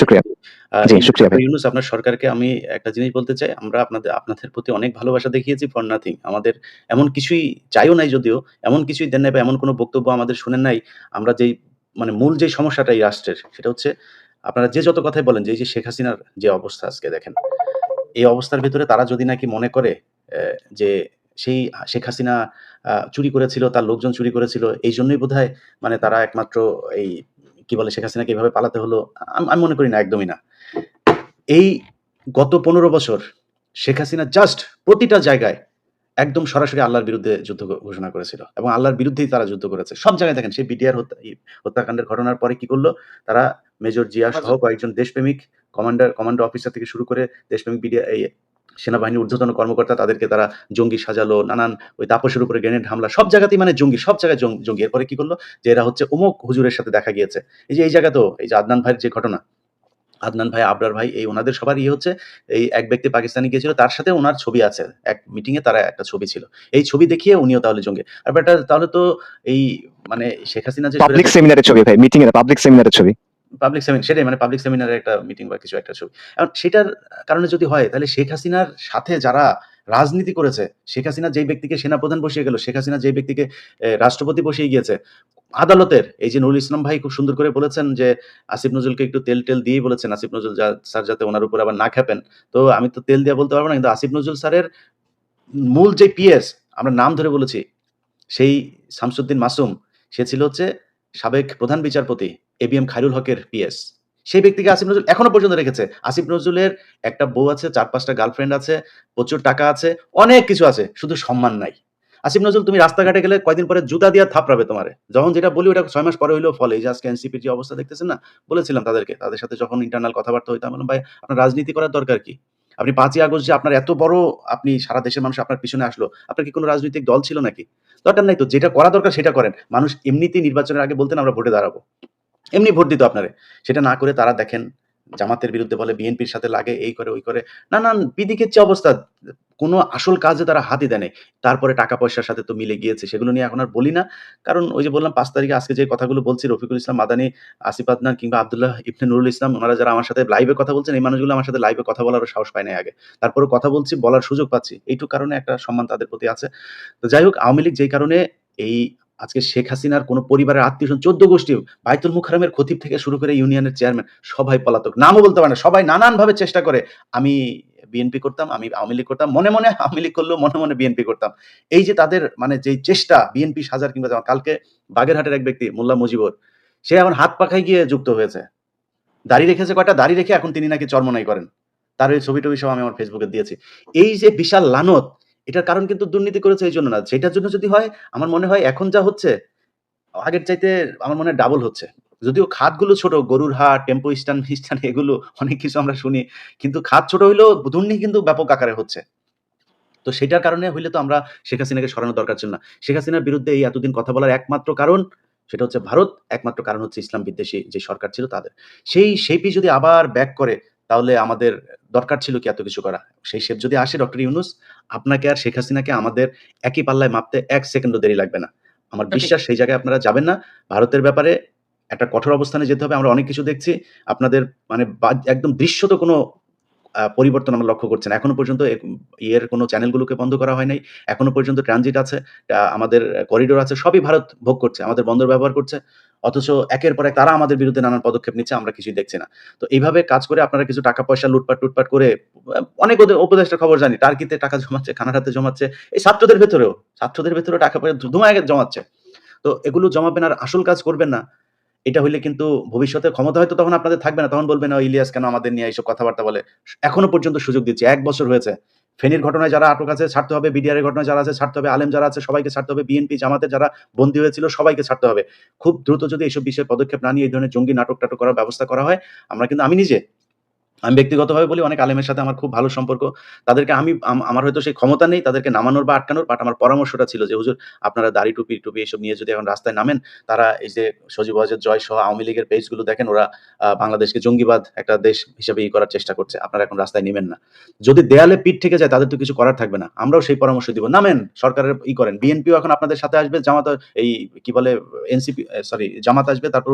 শুকরিয়া। জি, শুকরিয়া। ডক্টর ইউনুস আপনার সরকারকে আমি একটা জিনিস বলতে চাই, আমরা আপনাদের আপনাদের প্রতি অনেক ভালোবাসা দেখিয়েছি ফর নাথিং। আমাদের এমন কিছুই চাইও নাই যদিও, এমন কিছুই দেন নাই বা এমন কোনো বক্তব্য আমাদের শুনেন নাই। আমরা যেই মানে মূল যে সমস্যাটা এই রাষ্ট্রের সেটা হচ্ছে আপনারা যে যত কথাই বলেন যে শেখ হাসিনার যে অবস্থা আজকে দেখেন। এই অবস্থার ভিতরে তারা যদি নাকি মনে করে যে সেই শেখ হাসিনা চুরি করেছিল, তার লোকজন চুরি করেছিল। এই জন্যই বোধহয় মানে তারা একমাত্র এই কি বলে শেখ হাসিনাকে এভাবে পালাতে হলো। আমি মনে করি না, একদমই না। এই গত ১৫ বছর শেখ হাসিনা জাস্ট প্রতিটা জায়গায় একদম সরাসরি আল্লাহর বিরুদ্ধে যুদ্ধ ঘোষণা করেছিল এবং আল্লাহর বিরুদ্ধেই তারা যুদ্ধ করেছে। সব জায়গায় দেখেন সেই বিডিআর হত্যা হত্যাকাণ্ডের ঘটনার পরে কি করল তারা মেজর জিয়া সহ কয়েকজন দেশপ্রেমিক কমান্ডার কমান্ডো অফিসার থেকে শুরু করে দেশপ্রেমিক বিডিআর সেনাবাহিনীর ঊর্ধ্বতন কর্মকর্তা তাদেরকে তারা জঙ্গি সাজালো। নানান ওই তাপসের উপরে গ্রেনেড হামলা সব জায়গাতেই মানে জঙ্গি, সব জায়গায় জঙ্গি। এরপরে কি করল যে এরা হচ্ছে অমুক হুজুরের সাথে দেখা গিয়েছে। এই যে এই জায়গাতেও এই যে আদনান ভাইয়ের যে ঘটনা, আদনান ভাই, আবরার ভাই এই ওনাদের সবার ইয়ে হচ্ছে এই এক ব্যক্তি পাকিস্তানে গিয়েছিল তার সাথে ওনার ছবি আছে। এক মিটিং এ তারা একটা ছবি ছিল। এই ছবি দেখিয়ে উনিও তাহলে জঙ্গি। আর ব্যাটা তাহলে তো এই মানে শেখ হাসিনা যে পাবলিক সেমিনারের ছবি ভাই। মিটিং এর পাবলিক সেমিনারের ছবি। পাবলিক সেমিনার সেটাই মানে পাবলিক সেমিনারের একটা মিটিং বা কিছু একটা ছবি। এখন সেটার কারণে যদি হয় তাহলে শেখ হাসিনার সাথে যারা রাজনীতি করেছে, শেখ হাসিনা যেই ব্যক্তিকে সেনাপ্রধান বসিয়ে গেল, শেখ হাসিনা যেই ব্যক্তিকে রাষ্ট্রপতি বসিয়ে গিয়েছে, আদালতের এই যে নুরুল ইসলাম ভাই খুব সুন্দর করে বলেছেন যে আসিফ নজরুলকে একটু তেল-টেল দিয়েই বলেছেন আসিফ নজরুল স্যার যাতে ওনার উপর আবার না ক্ষেপেন। তো আমি তো তেল দিয়ে বলতে পারব না। কিন্তু আসিফ নজরুল স্যারের মূল যে পিএস আমরা নাম ধরে বলেছি, সেই শামসুদ্দিন মাসুম সে ছিল হচ্ছে সাবেক প্রধান বিচারপতি এবিএম খায়রুল হকের পিএস। সেই ব্যক্তিকে আসিফ নজরুল এখনও পর্যন্ত রেখেছে। আসিফ নজরুলের একটা বউ আছে, ৪-৫ টা গার্লফ্রেন্ড আছে, প্রচুর টাকা আছে, অনেক কিছু আছে। শুধু সম্মান নাই। আসিফ নজরুল তুমি রাস্তাঘাটে গেলে কয়দিন পরে জুতা দিয়া থাপড়াবে তোমারে। যখন যেটা বলি ওটা ছয় মাস পরে হইলেও ফলে। এই যে আজকে এনসিপির যে অবস্থা দেখতেছেন না? বলেছিলাম তাদেরকে। তাদের সাথে যখন ইন্টারনাল কথাবার্তা হইতো আমি বললাম, "ভাই আপনার রাজনীতি করার দরকার কি? আপনি পাঁচই আগস্ট যে আপনার এত বড় আপনি সারা দেশের মানুষ আপনার পিছনে আসলো। আপনার কি কোনো রাজনৈতিক দল ছিল নাকি? দরকার নাই তো। যেটা করা দরকার সেটা করেন। মানুষ এমনিতেই নির্বাচনের আগে বলতেন আমরা ভোটে দাঁড়াবো। এমনি ভোট দিত আপনারে। সেটা না করে তারা দেখেন জামাতের বিরুদ্ধে বলে, বিএনপির সাথে লাগে, এই করে, ওই করে। নানান বিদিকের চেয়ে অবস্থা। কোনো আসল কাজে তারা হাতই দেয়। তারপরে টাকা পয়সার সাথে তো মিলে গিয়েছে। সেগুলো নিয়ে এখন আর বলি না। কারণ ওই যে বললাম পাঁচ তারিখে আজকে যে কথাগুলো বলছি রফিকুল ইসলাম মাদানী, আসিফ আদনান কিংবা আবদুল্লাহ ইবনে নুরুল ইসলাম উনারা যারা আমার সাথে লাইভে কথা বলছেন এই মানুষগুলো আমার সাথে লাইভে কথা বলারও সাহস পায় নাই আগে। তারপরে কথা বলছি, বলার সুযোগ পাচ্ছি। এইটুক কারণে একটা সম্মান তাদের প্রতি আছে। তো যাই হোক আওয়ামী লীগ যেই কারণে এই আজকে শেখ হাসিনার কোনো পরিবারের আত্মীয়স্বজন ১৪ গোষ্ঠী বায়তুল মুকাররমের খতিব থেকে শুরু করে ইউনিয়নের চেয়ারম্যান সবাই পলাতক। নামও বলতে পারে না। সবাই নানানভাবে চেষ্টা করে। আমি বিএনপি করতাম, আমি আওয়ামী লীগ করতাম। মনে, মনে আওয়ামী লীগ করলেও মনে, মনে বিএনপি করতাম। এই যে তাদের মানে যেই চেষ্টা বিএনপি সাজার কিংবা কালকে বাগেরহাটের এক ব্যক্তি মোল্লা মুজিবুর সে এখন হাত পাখায় গিয়ে যুক্ত হয়েছে। দাড়ি রেখেছে কয়টা? দাড়ি রেখে এখন তিনি নাকি চরমোনাই করেন। তার ওই ছবি-টবি সব আমি আমার ফেসবুকে দিয়েছি। এই যে বিশাল লানত এটার কারণ কিন্তু দুর্নীতি করেছে এই জন্য না। সেটার জন্য যদি হয় আমার মনে হয় এখন যা হচ্ছে আগের চাইতে আমার মনে ডাবল হচ্ছে। যদিও খাতগুলো ছোট গরুর হাট, টেম্পো স্ট্যান্ড ফিস্ট্যান্ড এগুলো অনেক কিছু আমরা শুনি। কিন্তু খাত ছোট হইলেও দুর্নীতি কিন্তু ব্যাপক আকারে হচ্ছে। তো সেটার কারণে হইলে তো আমরা শেখ হাসিনাকে সরানোর দরকার ছিল না। শেখ হাসিনার বিরুদ্ধে এই এতদিন কথা বলার একমাত্র কারণ সেটা হচ্ছে ভারত, একমাত্র কারণ হচ্ছে ইসলাম বিদ্বেষী যে সরকার ছিল তাদের। সেই শেপই যদি আবার ব্যাক করে তাহলে আমাদের দরকার ছিল কি এত কিছু করা? সেই শেপ যদি আসে ডক্টর ইউনুস আপনাকে আর শেখ হাসিনাকে আমাদের একই পাল্লায় মাপতে ১ সেকেন্ডও দেরি লাগবে না। আমার বিশ্বাস সেই জায়গায় আপনারা যাবেন না। ভারতের ব্যাপারে একটা কঠোর অবস্থানে যেতে হবে। আমরা অনেক কিছু দেখছি। আপনাদের মানে একদম দৃশ্যত কোনো পরিবর্তন আমরা লক্ষ্য করছেন এখনও পর্যন্ত ইয়ের কোনো চ্যানেলগুলোকে বন্ধ করা হয় নাই। এখনও পর্যন্ত ট্রানজিট আছে, আমাদের করিডোর আছে। সবই ভারত ভোগ করছে। আমাদের বন্দর ব্যবহার করছে। অথচ একের পর এক তারা আমাদের বিরুদ্ধে নানান পদক্ষেপ নিচ্ছে। আমরা কিছুই দেখছি না। তো এইভাবে কাজ করে আপনারা কিছু টাকা পয়সা লুটপাট-টুটপাট করে অনেক ওদের উপদেষ্টার খবর জানি। টার্কিতে টাকা জমাচ্ছে, কানাডাতে জমাচ্ছে। এই ছাত্রদের ভেতরেও, ছাত্রদের ভেতরেও টাকা পয়সা ধুমায় জমাচ্ছে। তো এগুলো জমাবেন আর আসল কাজ করবেন না। এটা হইলে কিন্তু ভবিষ্যতে ক্ষমতা হয়তো তখন আপনাদের থাকবে না। তখন বলবেন, ইলিয়াস কেন আমাদের নিয়ে এইসব কথাবার্তা বলে?" এখনও পর্যন্ত সুযোগ দিচ্ছে এক বছর হয়েছে। ফেনীর ঘটনায় যারা আটক আছে ছাড়তে হবে, বিডিআর এর ঘটনায় যারা আছে ছাড়তে হবে, আলেম যারা আছে সবাইকে ছাড়তে হবে, বিএনপি জামাতের যারা বন্দী হয়েছিল সবাইকে ছাড়তে হবে। খুব দ্রুত যদি এইসব বিষয়ে পদক্ষেপ না নিয়ে এই ধরনের জঙ্গি নাটক-টাটক করার ব্যবস্থা করা হয়, আমরা কিন্তু আমি নিজে আমি ব্যক্তিগতভাবে বলি অনেক আলেমের সাথে আমার খুব ভালো সম্পর্ক। তাদেরকে আমি আমার হয়তো সেই ক্ষমতা নেই তাদেরকে নামানোর বা আটকানোর। বাট আমার পরামর্শটা ছিল যে, "হুজুর আপনারা দাড়ি টুপি-টুপি এসব নিয়ে যদি এখন রাস্তায় নামেন, তারা এই যে সজীব ওয়াজেদ জয় সহ আওয়ামী লীগের পেজগুলো দেখেন ওরা বাংলাদেশকে জঙ্গিবাদ একটা দেশ হিসেবে ই করার চেষ্টা করছে। আপনারা এখন রাস্তায় নেমেন না। যদি দেয়ালে পিঠ ঠেকে যায় তাদের তো কিছু করার থাকবে না। আমরাও সেই পরামর্শ দিব। নামেন, সরকারের ই করেন। বিএনপিও এখন আপনাদের সাথে আসবে, জামাত এই কি বলে এনসিপি সরি জামাত আসবে তারপর